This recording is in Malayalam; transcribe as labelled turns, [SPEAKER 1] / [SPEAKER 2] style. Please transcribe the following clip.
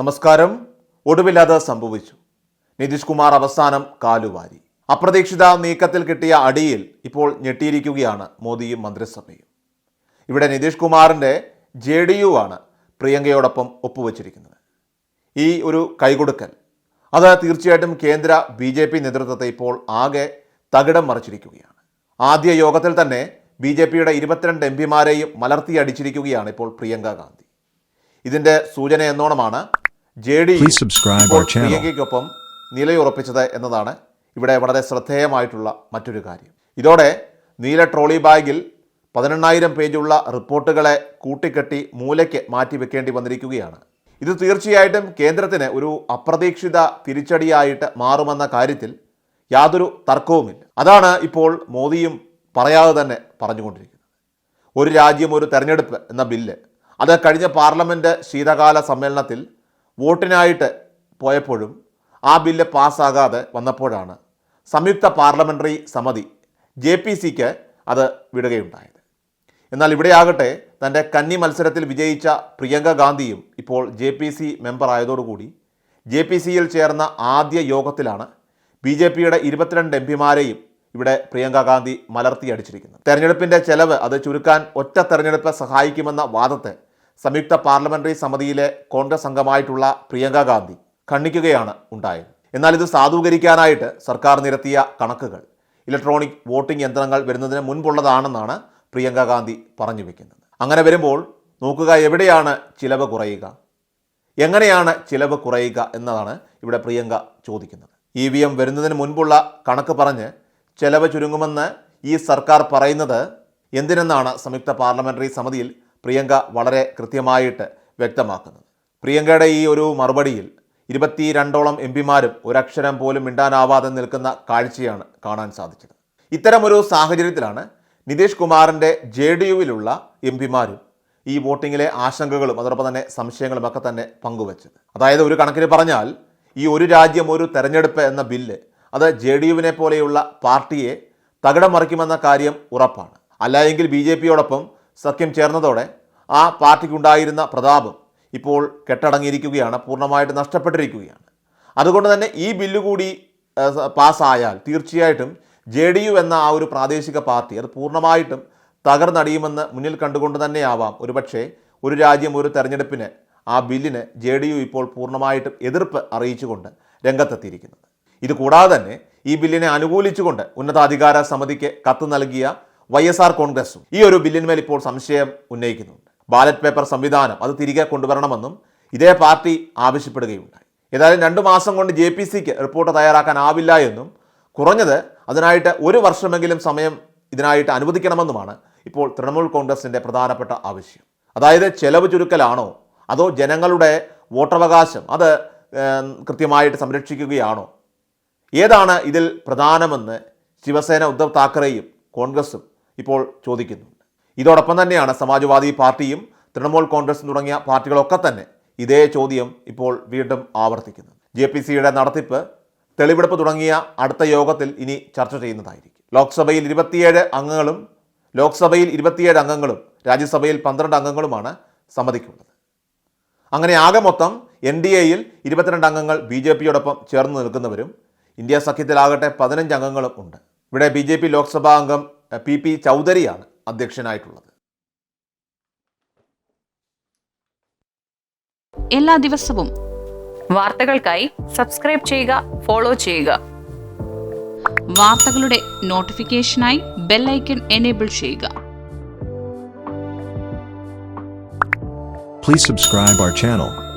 [SPEAKER 1] നമസ്കാരം. ഒടുവില്ലാതെ സംഭവിച്ചു. നിതീഷ് കുമാർ അവസാനം കാലുവാരി. അപ്രതീക്ഷിത നീക്കത്തിൽ കിട്ടിയ അടിയിൽ ഇപ്പോൾ ഞെട്ടിയിരിക്കുകയാണ് മോദിയും മന്ത്രിസഭയും. ഇവിടെ നിതീഷ് കുമാറിന്റെ ജെ ഡി യു ആണ് പ്രിയങ്കയോടൊപ്പം ഒപ്പുവെച്ചിരിക്കുന്നത്. ഈ ഒരു കൈകൊടുക്കൽ. അത് തീർച്ചയായിട്ടും കേന്ദ്ര ബി ജെ പി നേതൃത്വത്തെ ഇപ്പോൾ ആകെ തകിടം മറിച്ചിരിക്കുകയാണ്. ആദ്യ യോഗത്തിൽ തന്നെ ബി ജെ പിയുടെ ഇരുപത്തിരണ്ട് എം പിമാരെയും മലർത്തിയടിച്ചിരിക്കുകയാണ് ഇപ്പോൾ പ്രിയങ്ക ഗാന്ധി. ഇതിന്റെ സൂചന എന്നോണമാണ് ജെ ഡി. പ്രിയങ്കയ്ക്കൊപ്പം നിലയുറപ്പിച്ചത് എന്നതാണ്. ഇവിടെ വളരെ ശ്രദ്ധേയമായിട്ടുള്ള മറ്റൊരു കാര്യം. ഇതോടെ നീല ട്രോളി ബാഗിൽ പതിനെണ്ണായിരം പേജുള്ള റിപ്പോർട്ടുകളെ കൂട്ടിക്കെട്ടി മൂലയ്ക്ക് മാറ്റിവെക്കേണ്ടി വന്നിരിക്കുകയാണ്. ഇത് തീർച്ചയായിട്ടും കേന്ദ്രത്തിന് ഒരു അപ്രതീക്ഷിത തിരിച്ചടിയായിട്ട് മാറുമെന്ന കാര്യത്തിൽ യാതൊരു തർക്കവുമില്ല. അതാണ് ഇപ്പോൾ മോദിയും പറയാതെ തന്നെ പറഞ്ഞുകൊണ്ടിരിക്കുന്നത്. ഒരു രാജ്യം ഒരു തെരഞ്ഞെടുപ്പ് എന്ന ബില്ല്. അത് കഴിഞ്ഞ പാർലമെന്റ് ശീതകാല സമ്മേളനത്തിൽ വോട്ടിനായിട്ട് പോയപ്പോഴും ആ ബില്ല് പാസ്സാകാതെ വന്നപ്പോഴാണ് സംയുക്ത പാർലമെന്ററി സമിതി ജെ പി സിക്ക് അത് വിടുകയുണ്ടായത്. എന്നാൽ ഇവിടെയാകട്ടെ തന്റെ കന്നി മത്സരത്തിൽ വിജയിച്ച പ്രിയങ്ക ഗാന്ധിയും ഇപ്പോൾ ജെ പി സി മെമ്പർ ആയതോടുകൂടി ജെ പി സിയിൽ ചേർന്ന ആദ്യ യോഗത്തിലാണ് ബി ജെ പിയുടെ ഇരുപത്തിരണ്ട് എം പിമാരെയും ഇവിടെ പ്രിയങ്ക ഗാന്ധി മലർത്തിയടിച്ചിരിക്കുന്നത് തെരഞ്ഞെടുപ്പിന്റെ ചെലവ് അത് ചുരുക്കാൻ ഒറ്റ തെരഞ്ഞെടുപ്പ് സഹായിക്കുമെന്ന വാദത്തെ സംയുക്ത പാർലമെന്ററി സമിതിയിലെ കോൺഗ്രസ് അംഗമായിട്ടുള്ള പ്രിയങ്ക ഗാന്ധി ഖണ്ഡിക്കുകയാണ് ഉണ്ടായത്. എന്നാൽ ഇത് സാധൂകരിക്കാനായിട്ട് സർക്കാർ നിരത്തിയ കണക്കുകൾ. ഇലക്ട്രോണിക് വോട്ടിംഗ് യന്ത്രങ്ങൾ വരുന്നതിന് മുൻപുള്ളതാണെന്നാണ് പ്രിയങ്ക ഗാന്ധി പറഞ്ഞു വെക്കുന്നത്. അങ്ങനെ വരുമ്പോൾ നോക്കുക എവിടെയാണ് ചിലവ് കുറയുക. എങ്ങനെയാണ് ചിലവ് കുറയുക എന്നതാണ് ഇവിടെ പ്രിയങ്ക ചോദിക്കുന്നത്. ഇ വി എം വരുന്നതിന് മുൻപുള്ള കണക്ക് പറഞ്ഞ് ചിലവ് ചുരുങ്ങുമെന്ന് ഈ സർക്കാർ പറയുന്നത് എന്തിനെന്നാണ് സംയുക്ത പാർലമെന്ററി സമിതിയിൽ പ്രിയങ്ക വളരെ കൃത്യമായിട്ട് വ്യക്തമാക്കുന്നത്. പ്രിയങ്കയുടെ ഈ ഒരു മറുപടിയിൽ ഇരുപത്തിരണ്ടോളം എം പിമാരും ഒരക്ഷരം പോലും മിണ്ടാനാവാതെ നിൽക്കുന്ന കാഴ്ചയാണ് കാണാൻ സാധിച്ചത്. ഇത്തരമൊരു സാഹചര്യത്തിലാണ് നിതീഷ് കുമാറിന്റെ ജെ ഡി യുവിലുള്ള എം പിമാരും ഈ വോട്ടിങ്ങിലെ ആശങ്കകളും അതോടൊപ്പം തന്നെ സംശയങ്ങളും ഒക്കെ തന്നെ പങ്കുവച്ചത്. അതായത് ഒരു കണക്കിന് പറഞ്ഞാൽ ഈ ഒരു രാജ്യം ഒരു തെരഞ്ഞെടുപ്പ് എന്ന ബില്ല് അത് ജെ ഡി യുവിനെ പോലെയുള്ള പാർട്ടിയെ തകിടം മറിക്കുമെന്ന കാര്യം ഉറപ്പാണ്. അല്ലായെങ്കിൽ ബി ജെ പിയോടൊപ്പം സഖ്യം ചേർന്നതോടെ ആ പാർട്ടിക്കുണ്ടായിരുന്ന പ്രതാപം ഇപ്പോൾ കെട്ടടങ്ങിയിരിക്കുകയാണ് പൂർണമായിട്ട് നഷ്ടപ്പെട്ടിരിക്കുകയാണ്. അതുകൊണ്ട് തന്നെ ഈ ബില്ല് കൂടി പാസ്സായാൽ തീർച്ചയായിട്ടും ജെ ഡി യു എന്ന ആ ഒരു പ്രാദേശിക പാർട്ടി അത് പൂർണമായിട്ടും തകർന്നടിയുമെന്ന് മുന്നിൽ കണ്ടുകൊണ്ട് തന്നെയാവാം. ഒരുപക്ഷേ ഒരു രാജ്യം ഒരു തെരഞ്ഞെടുപ്പിന് ആ ബില്ലിന് ജെ ഡി യു ഇപ്പോൾ പൂർണമായിട്ടും എതിർപ്പ് അറിയിച്ചുകൊണ്ട് രംഗത്തെത്തിയിരിക്കുന്നത്. ഇതുകൂടാതെ തന്നെ ഈ ബില്ലിനെ അനുകൂലിച്ചുകൊണ്ട് ഉന്നതാധികാര സമിതിക്ക് കത്ത് നൽകിയ വൈ എസ് ആർ കോൺഗ്രസും ഈ ഒരു ബില്ലിന്മേൽ ഇപ്പോൾ സംശയം ഉന്നയിക്കുന്നുണ്ട്. ബാലറ്റ് പേപ്പർ സംവിധാനം അത് തിരികെ കൊണ്ടുവരണമെന്നും ഇതേ പാർട്ടി ആവശ്യപ്പെടുകയുണ്ടായി. ഏതായാലും രണ്ടു മാസം കൊണ്ട് ജെ പി സിക്ക് റിപ്പോർട്ട് തയ്യാറാക്കാനാവില്ല എന്നും കുറഞ്ഞത് അതിനായിട്ട് ഒരു വർഷമെങ്കിലും സമയം ഇതിനായിട്ട് അനുവദിക്കണമെന്നുമാണ് ഇപ്പോൾ തൃണമൂൽ കോൺഗ്രസിന്റെ പ്രധാനപ്പെട്ട ആവശ്യം. അതായത് ചെലവ് ചുരുക്കലാണോ? അതോ ജനങ്ങളുടെ വോട്ടവകാശം അത് കൃത്യമായിട്ട് സംരക്ഷിക്കുകയാണോ? ഏതാണ് ഇതിൽ പ്രധാനമെന്ന് ശിവസേന ഉദ്ധവ് താക്കറെയും കോൺഗ്രസും ഇപ്പോൾ ചോദിക്കുന്നുണ്ട്. ഇതോടൊപ്പം തന്നെയാണ് സമാജ്വാദി പാർട്ടിയും തൃണമൂൽ കോൺഗ്രസ് തുടങ്ങിയ പാർട്ടികളൊക്കെ തന്നെ ഇതേ ചോദ്യം ഇപ്പോൾ വീണ്ടും ആവർത്തിക്കുന്നത്. ജെ പി സിയുടെ നടത്തിപ്പ് തെളിവെടുപ്പ് തുടങ്ങിയ അടുത്ത യോഗത്തിൽ ഇനി ചർച്ച ചെയ്യുന്നതായിരിക്കും. ലോക്സഭയിൽ ഇരുപത്തിയേഴ് അംഗങ്ങളും ലോക്സഭയിൽ ഇരുപത്തിയേഴ് അംഗങ്ങളും രാജ്യസഭയിൽ പന്ത്രണ്ട് അംഗങ്ങളുമാണ് സമ്മതിക്കുള്ളത് അങ്ങനെ ആകെ മൊത്തം എൻ ഡി എയിൽ ഇരുപത്തിരണ്ട് അംഗങ്ങൾ ബി ജെ പിയോടൊപ്പം ചേർന്ന് നിൽക്കുന്നവരും ഇന്ത്യ സഖ്യത്തിലാകട്ടെ പതിനഞ്ച് അംഗങ്ങളും ഉണ്ട്. ഇവിടെ ബി ജെ പി ലോക്സഭാ അംഗം പി പി ചൗധരിയാണ് അധ്യക്ഷനായിട്ടുള്ളത്.
[SPEAKER 2] എല്ലാ ദിവസവും
[SPEAKER 3] വാർത്തകൾക്കായി സബ്സ്ക്രൈബ് ചെയ്യുക ഫോളോ ചെയ്യുക.
[SPEAKER 2] വാർത്തകളുടെ നോട്ടിഫിക്കേഷനായി ബെല്ലൈക്കൺ എനേബിൾ ചെയ്യുക.
[SPEAKER 4] Please subscribe our channel.